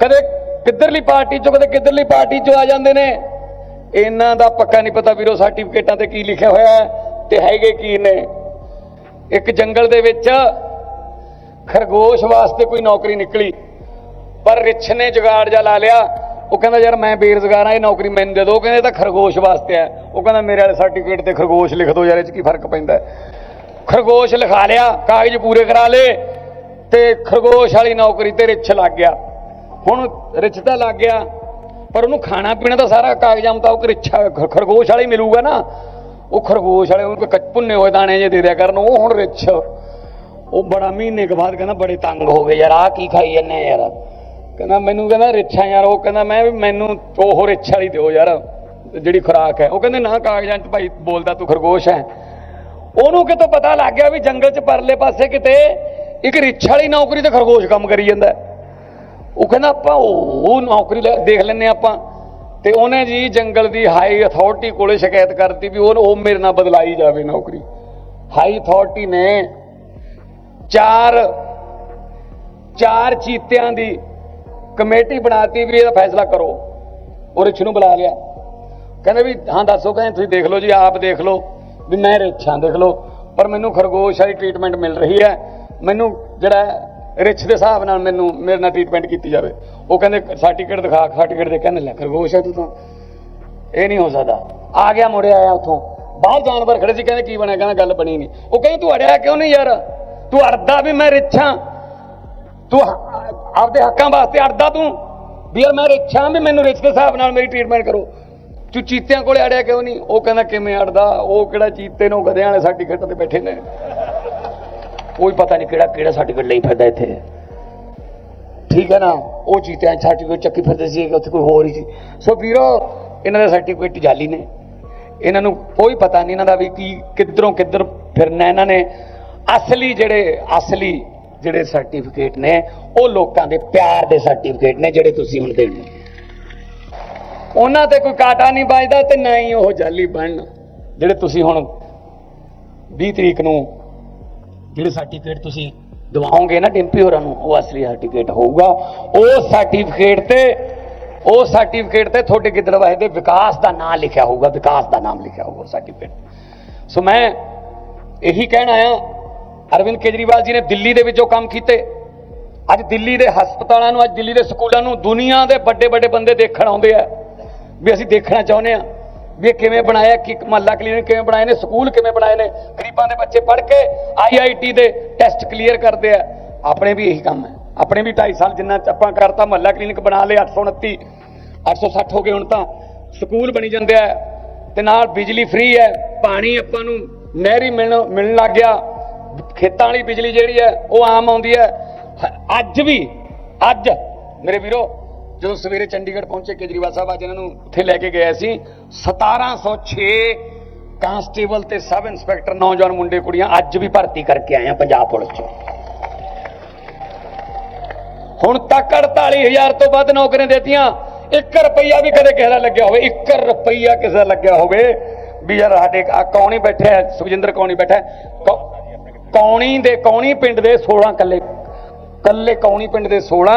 ਕਦੇ ਕਿੱਧਰਲੀ ਪਾਰਟੀ ਚੋਂ, ਕਦੇ ਕਿੱਧਰਲੀ ਪਾਰਟੀ ਚੋਂ ਆ ਜਾਂਦੇ ਨੇ। ਇਹਨਾਂ ਦਾ ਪੱਕਾ ਨਹੀਂ ਪਤਾ ਵੀਰੋ ਸਰਟੀਫਿਕੇਟਾਂ ਤੇ ਕੀ ਲਿਖਿਆ ਹੋਇਆ ਹੈ ਤੇ ਹੈਗੇ ਕੀ ਨੇ। ਇੱਕ ਜੰਗਲ ਦੇ ਵਿੱਚ ਖਰਗੋਸ਼ ਵਾਸਤੇ ਕੋਈ ਨੌਕਰੀ ਨਿਕਲੀ, ਪਰ ਰਿਛ ਨੇ ਜੁਗਾੜ ਜਾ ਲਾ ਲਿਆ। ਉਹ ਕਹਿੰਦਾ, ਯਾਰ ਮੈਂ ਬੇਰੁਜ਼ਗਾਰ ਆ ਇਹ ਨੌਕਰੀ ਮੈਨੂੰ ਦੇ ਦਿਓ। ਉਹ ਕਹਿੰਦੇ, ਇਹ ਤਾਂ ਖਰਗੋਸ਼ ਵਾਸਤੇ ਆ ਉਹ ਕਹਿੰਦਾ, ਮੇਰੇ ਵਾਲੇ ਸਰਟੀਫਿਕੇਟ ਤੇ ਖਰਗੋਸ਼ ਲਿਖ ਦਿਓ, ਯਾਰ ਇਹ ਚ ਕੀ ਫ਼ਰਕ ਪੈਂਦਾ ਖਰਗੋਸ਼ ਲਿਖਾ ਲਿਆ, ਕਾਗਜ਼ ਪੂਰੇ ਕਰਾ ਲਏ ਤੇ ਖਰਗੋਸ਼ ਵਾਲੀ ਨੌਕਰੀ ਤੇ ਰਿਛ ਲੱਗ ਗਿਆ। ਹੁਣ ਰਿੱਛ ਤਾਂ ਲੱਗ ਗਿਆ, ਪਰ ਉਹਨੂੰ ਖਾਣਾ ਪੀਣਾ ਤਾਂ ਸਾਰਾ ਕਾਗਜ਼ਾਂ ਮੁਤਾਬਕ ਰਿਛਾ ਖ- ਖਰਗੋਸ਼ ਵਾਲੇ ਮਿਲੂਗਾ ਨਾ। ਉਹ ਖਰਗੋਸ਼ ਵਾਲੇ ਉਹਨੂੰ ਕੱਚ ਭੁੰਨੇ ਹੋਏ ਦਾਣੇ ਜੇ ਦੇ ਦਿਆ ਕਰਨ, ਉਹ ਹੁਣ ਰਿਛ ਉਹ ਬੜਾ ਮਹੀਨੇ ਕੁ ਬਾਅਦ ਕਹਿੰਦਾ ਬੜੇ ਤੰਗ ਹੋ ਗਏ ਯਾਰ ਆ ਕੀ ਖਾਈ ਜੰਨੇ ਯਾਰ। ਕਹਿੰਦਾ ਮੈਨੂੰ ਕਹਿੰਦਾ ਰਿਛਾ ਯਾਰ, ਉਹ ਕਹਿੰਦਾ ਮੈਂ ਵੀ ਮੈਨੂੰ ਉਹ ਰਿੱਛ ਵਾਲੀ ਦਿਓ ਯਾਰ, ਜਿਹੜੀ ਖੁਰਾਕ ਹੈ। ਉਹ ਕਹਿੰਦੇ ਨਾ ਕਾਗਜ਼ਾਂ 'ਚ ਭਾਈ ਬੋਲਦਾ ਤੂੰ ਖਰਗੋਸ਼ ਹੈ। ਉਹਨੂੰ ਕਿਤੋਂ ਪਤਾ ਲੱਗ ਗਿਆ ਵੀ ਜੰਗਲ 'ਚ ਪਰਲੇ ਪਾਸੇ ਕਿਤੇ ਇੱਕ ਰਿੱਛ ਵਾਲੀ ਨੌਕਰੀ ਤੇ ਖਰਗੋਸ਼ ਕੰਮ ਕਰੀ ਜਾਂਦਾ ਉਹ ਕਹਿੰਦਾ ਆਪਾਂ ਉਹ ਨੌਕਰੀ ਲੈ- ਦੇਖ ਲੈਨੇ ਆਪਾਂ। ਤੇ ਉਹਨੇ ਜੀ ਜੰਗਲ ਦੀ ਹਾਈ ਅਥਾਰਟੀ ਕੋਲੇ ਸ਼ਿਕਾਇਤ ਕਰਤੀ ਵੀ ਉਹ ਉਹ ਮੇਰੇ ਨਾਲ ਬਦਲਾਈ ਜਾਵੇ ਨੌਕਰੀ। ਹਾਈ ਅਥਾਰਟੀ ਨੇ ਚਾਰ ਚਾਰ ਚੀਤਿਆਂ ਦੀ ਕਮੇਟੀ ਬਣਾਤੀ ਵੀ ਇਹਦਾ ਫੈਸਲਾ ਕਰੋ। ਉਹ ਰਿਛ ਨੂੰ ਬੁਲਾ ਲਿਆ। ਕਹਿੰਦੇ ਵੀ, ਹਾਂ, ਦੱਸੋ ਕਹਿੰਦੇ, ਤੁਸੀਂ ਦੇਖ ਲਓ ਜੀ, ਆਪ ਦੇਖ ਲਓ। ਵੀ ਮੈਂ ਰਿਛਾਂ, ਦੇਖ ਲਓ। ਪਰ ਮੈਨੂੰ ਖਰਗੋਸ਼ ਵਾਲੀ ਟ੍ਰੀਟਮੈਂਟ ਮਿਲ ਰਹੀ ਹੈ। ਮੈਨੂੰ ਜਿਹੜਾ ਰਿਛ ਦੇ ਹਿਸਾਬ ਨਾਲ ਮੈਨੂੰ, ਮੇਰੇ ਨਾਲ ਟ੍ਰੀਟਮੈਂਟ ਕੀਤੀ ਜਾਵੇ। ਉਹ ਕਹਿੰਦੇ ਸਰਟੀਫਿਕੇਟ ਦਿਖਾ ਸਰਟੀਫਿਕੇਟ ਦੇ, ਕਹਿੰਦੇ, ਲੈ ਖਰਗੋਸ਼ ਹੈ ਤੂੰ ਤਾਂ। ਇਹ ਨਹੀਂ ਹੋ ਸਕਦਾ। ਆ ਗਿਆ ਮੁੜਿਆ ਆਇਆ ਉਥੋਂ। ਬਾਹਰ ਜਾਨਵਰ ਖੜੇ ਸੀ, ਕਹਿੰਦੇ, ਕੀ ਬਣਿਆ? ਕਹਿੰਦਾ, ਗੱਲ ਬਣੀ ਨਹੀਂ। ਉਹ ਕਹਿੰਦੇ, ਤੂੰ ਅੜਿਆ ਕਿਉਂ ਨਹੀਂ ਯਾਰ? ਤੂੰ ਅੜਦਾ ਵੀ ਮੈਂ ਰਿਛਾਂ ਤੂੰ ਆਪਦੇ ਹੱਕਾਂ ਵਾਸਤੇ ਅੜਦਾ ਤੂੰ। ਵੀ ਯਾਰ, ਮੈਂ ਰਿਛਾਂ ਵੀ ਮੈਨੂੰ ਰਿਛ ਦੇ ਹਿਸਾਬ ਨਾਲ ਮੇਰੀ ਟ੍ਰੀਟਮੈਂਟ ਕਰੋ। ਤੂੰ ਚੀਤਿਆਂ ਕੋਲੇ ਅੜਿਆ ਕਿਉਂ ਨਹੀਂ? ਉਹ ਕਹਿੰਦਾ, ਕਿਵੇਂ ਅੜਦਾ? ਉਹ ਕਿਹੜਾ ਚੀਤੇ ਨੂੰ ਗਧਿਆਂ ਵਾਲੇ ਸਰਟੀਫਿਕੇਟ ਤੇ ਬੈਠੇ ਨੇ? ਕੋਈ ਪਤਾ ਨਹੀਂ ਕਿਹੜਾ ਕਿਹੜਾ ਸਰਟੀਫਿਕੇਟ ਲਈ ਫਿਰਦਾ ਇੱਥੇ। ਠੀਕ ਹੈ ਨਾ? ਉਹ ਚੀਤਿਆਂ ਸਰਟੀਫਿਕੇਟ ਚੱਕੀ ਫਿਰਦੇ ਸੀ ਕਿ ਉੱਥੇ ਕੋਈ ਹੋਰ ਹੀ ਸੀ। ਸੋ ਵੀਰੋ, ਇਹਨਾਂ ਦੇ ਸਰਟੀਫਿਕੇਟ ਜਾਲੀ ਨੇ। ਇਹਨਾਂ ਨੂੰ ਕੋਈ ਪਤਾ ਨਹੀਂ ਇਹਨਾਂ ਦਾ ਵੀ ਕੀ ਕਿੱਧਰੋਂ ਕਿੱਧਰ ਫਿਰਨਾ ਇਹਨਾਂ ਨੇ। ਅਸਲੀ ਜਿਹੜੇ ਅਸਲੀ ਜਿਹੜੇ ਸਰਟੀਫਿਕੇਟ ਨੇ, ਉਹ ਲੋਕਾਂ ਦੇ ਪਿਆਰ ਦੇ ਸਰਟੀਫਿਕੇਟ ਨੇ, ਜਿਹੜੇ ਤੁਸੀਂ ਹੁਣ ਦੇਣੇ ਉਹਨਾਂ ਤੇ ਕੋਈ ਕਾਟਾ ਨਹੀਂ ਵੱਜਦਾ ਤੇ ਨਾ ਹੀ ਉਹ ਜਾਲੀ ਬਣਨ। ਜਿਹੜੇ ਤੁਸੀਂ ਹੁਣ 20 ਤਰੀਕ ਨੂੰ ਜਿਹੜੇ ਸਰਟੀਫਿਕੇਟ ਤੁਸੀਂ ਦਿਵਾਓਗੇ ਨਾ ਡਿੰਪੀ ਹੋਰਾਂ ਨੂੰ, ਉਹ ਅਸਲੀ ਸਰਟੀਫਿਕੇਟ ਹੋਊਗਾ। ਉਹ ਸਰਟੀਫਿਕੇਟ ਤੇ, ਉਹ ਸਰਟੀਫਿਕੇਟ ਤੇ ਤੁਹਾਡੇ ਗਿੱਦੜਵਾਹੇ ਦੇ ਵਿਕਾਸ ਦਾ ਨਾਮ ਲਿਖਿਆ ਹੋਊਗਾ, ਵਿਕਾਸ ਦਾ ਨਾਮ ਲਿਖਿਆ ਹੋਊਗਾ ਸਰਟੀਫਿਕੇਟ ਸੋ ਮੈਂ ਇਹੀ ਕਹਿਣ ਆਇਆ, ਅਰਵਿੰਦ ਕੇਜਰੀਵਾਲ ਜੀ ਨੇ ਦਿੱਲੀ ਦੇ ਵਿੱਚ ਜੋ ਕੰਮ ਕੀਤੇ। ਅੱਜ ਦਿੱਲੀ ਦੇ ਹਸਪਤਾਲਾਂ ਨੂੰ, ਅੱਜ ਦਿੱਲੀ ਦੇ ਸਕੂਲਾਂ ਨੂੰ ਦੁਨੀਆ ਦੇ ਵੱਡੇ ਵੱਡੇ ਬੰਦੇ ਦੇਖਣ ਆਉਂਦੇ ਆ। ਵੀ ਅਸੀਂ ਦੇਖਣਾ ਚਾਹੁੰਦੇ ਆ। ਵੀ ਇਹ ਕਿਵੇਂ ਬਣਾਇਆ, ਕਿ ਮਹੱਲਾ ਕਲੀਨਿਕ ਕਿਵੇਂ ਬਣਾਏ ਨੇ, ਸਕੂਲ ਕਿਵੇਂ ਬਣਾਏ ਨੇ, ਗਰੀਬਾਂ ਦੇ ਬੱਚੇ ਪੜ੍ਹ ਕੇ ਆਈਆਈਟੀ ਦੇ ਟੈਸਟ ਕਲੀਅਰ ਕਰਦੇ ਆ। ਆਪਣੇ ਵੀ ਇਹੀ ਕੰਮ ਹੈ। ਆਪਣੇ ਵੀ 2.5 ਸਾਲ ਜਿੰਨਾ ਚ ਆਪਾਂ ਕਰਤਾ, ਮਹੱਲਾ ਕਲੀਨਿਕ ਬਣਾ ਲਏ 829 860 ਹੋ ਗਏ ਹੁਣ ਤਾਂ। ਸਕੂਲ ਬਣੀ ਜਾਂਦੇ ਆ ਤੇ ਨਾਲ ਬਿਜਲੀ ਫ੍ਰੀ ਹੈ, ਪਾਣੀ ਆਪਾਂ ਨੂੰ ਨਹਿਰੀ ਮਿਲਣ ਮਿਲਣ ਲੱਗ ਗਿਆ। ਖੇਤਾਂ ਵਾਲੀ ਬਿਜਲੀ ਜਿਹੜੀ ਹੈ, ਉਹ ਆਮ ਆਉਂਦੀ ਹੈ। ਅੱਜ ਵੀ, ਅੱਜ, ਮੇਰੇ ਵੀਰੋ ਜਦੋਂ ਸਵੇਰੇ ਚੰਡੀਗੜ੍ਹ ਪਹੁੰਚੇ, ਕੇਜਰੀਵਾਲ ਸਾਹਿਬ ਅੱਜ ਇਹਨਾਂ ਨੂੰ ਉੱਥੇ ਲੈ ਕੇ ਗਿਆ ਸੀ। 1706 ਕਾਂਸਟੇਬਲ ਤੇ ਸਬ ਇੰਸਪੈਕਟਰ ਨੌਜਵਾਨ ਮੁੰਡੇ ਕੁੜੀਆਂ ਅੱਜ ਵੀ ਭਰਤੀ ਕਰਕੇ ਆਏ ਆ ਪੰਜਾਬ ਪੁਲਿਸ 'ਚ। ਹੁਣ ਤੱਕ 48000 ਤੋਂ ਵੱਧ ਨੌਕਰੀਆਂ ਦਿੱਤੀਆਂ। 1 ਰੁਪਈਆ ਵੀ ਕਦੇ ਕਿਸੇ ਦਾ ਲੱਗਿਆ ਹੋਵੇ 1 ਰੁਪਈਆ ਕਿਸੇ ਦਾ ਲੱਗਿਆ ਹੋਵੇ ਵੀ ਯਾਰ ਸਾਡੇ ਕੌਣੀ ਬੈਠਾ ਸੁਖਜਿੰਦਰ ਕੌਣੀ ਬੈਠਾ ਕੌਣੀ ਦੇ, ਕੌਣੀ ਪਿੰਡ ਦੇ 16 ਕੱਲੇ ਕੱਲੇ ਕੌਣੀ ਪਿੰਡ ਦੇ 16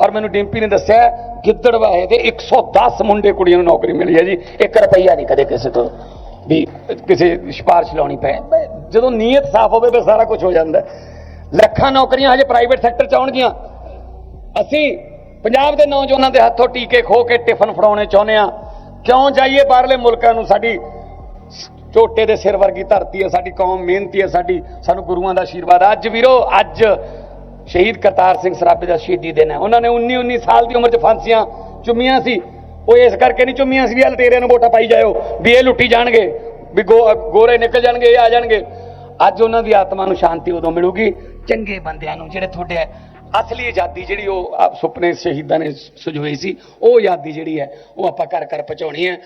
ਔਰ ਮੈਨੂੰ ਡਿੰਪੀ ਨੇ ਦੱਸਿਆ ਗਿੱਦੜਵਾਹੇ ਦੇ 110 ਮੁੰਡੇ ਕੁੜੀਆਂ ਨੂੰ ਨੌਕਰੀ ਮਿਲੀ ਹੈ ਜੀ। 1 ਰੁਪਈਆ ਨਹੀਂ ਕਦੇ ਕਿਸੇ ਤੋਂ ਵੀ ਕਿਸੇ ਸਿਫਾਰਿਸ਼ ਲਾਉਣੀ ਪਏ ਜਦੋਂ ਨੀਅਤ ਸਾਫ਼ ਹੋਵੇ ਫਿਰ ਸਾਰਾ ਕੁਝ ਹੋ ਜਾਂਦਾ ਲੱਖਾਂ ਨੌਕਰੀਆਂ ਹਜੇ ਪ੍ਰਾਈਵੇਟ ਸੈਕਟਰ ਚ ਆਉਣਗੀਆਂ। ਅਸੀਂ ਪੰਜਾਬ ਦੇ ਨੌਜਵਾਨਾਂ ਦੇ ਹੱਥੋਂ ਟੀਕੇ ਖੋ ਕੇ ਟਿਫਨ ਫੜਾਉਣੇ ਚਾਹੁੰਦੇ ਆ ਕਿਉਂ ਜਾਈਏ ਬਾਹਰਲੇ ਮੁਲਕਾਂ ਨੂੰ? ਸਾਡੀ ਝੋਟੇ ਦੇ ਸਿਰ ਵਰਗੀ ਧਰਤੀ ਹੈ, ਸਾਡੀ ਕੌਮ ਮਿਹਨਤੀ ਹੈ, ਸਾਡੀ ਸਾਨੂੰ ਗੁਰੂਆਂ ਦਾ ਆਸ਼ੀਰਵਾਦ ਅੱਜ ਵੀਰੋ, ਅੱਜ ਸ਼ਹੀਦ ਕਰਤਾਰ ਸਿੰਘ ਸਰਾਭੇ ਦਾ ਸ਼ਹੀਦੀ ਦਿਨ ਹੈ। ਉਹਨਾਂ ਨੇ 19 19 ਸਾਲ ਦੀ ਉਮਰ 'ਚ ਫਾਂਸੀਆਂ ਚੁੰਮੀਆਂ ਸੀ। ਉਹ ਇਸ ਕਰਕੇ ਨਹੀਂ ਚੁੰਮੀਆਂ ਸੀ ਵੀ ਲਟੇਰੇ ਨੂੰ ਵੋਟਾਂ ਪਾਈ ਜਾਇਓ, ਵੀ ਇਹ ਲੁੱਟੀ ਜਾਣਗੇ, ਵੀ ਗੋ- ਗੋਰੇ ਨਿਕਲ ਜਾਣਗੇ, ਇਹ ਆ ਜਾਣਗੇ। ਅੱਜ ਉਹਨਾਂ ਦੀ ਆਤਮਾ ਨੂੰ ਸ਼ਾਂਤੀ ਉਦੋਂ ਮਿਲੂਗੀ ਚੰਗੇ ਬੰਦਿਆਂ ਨੂੰ, ਜਿਹੜੇ ਤੁਹਾਡੇ ਅਸਲੀ ਆਜ਼ਾਦੀ ਜਿਹੜੀ ਉਹ ਆਪ ਸੁਪਨੇ ਸ਼ਹੀਦਾਂ ਨੇ ਸਜੋਈ ਸੀ, ਉਹ ਆਜ਼ਾਦੀ ਜਿਹੜੀ ਹੈ, ਉਹ ਆਪਾਂ ਘਰ ਘਰ ਪਹੁੰਚਾਉਣੀ ਹੈ।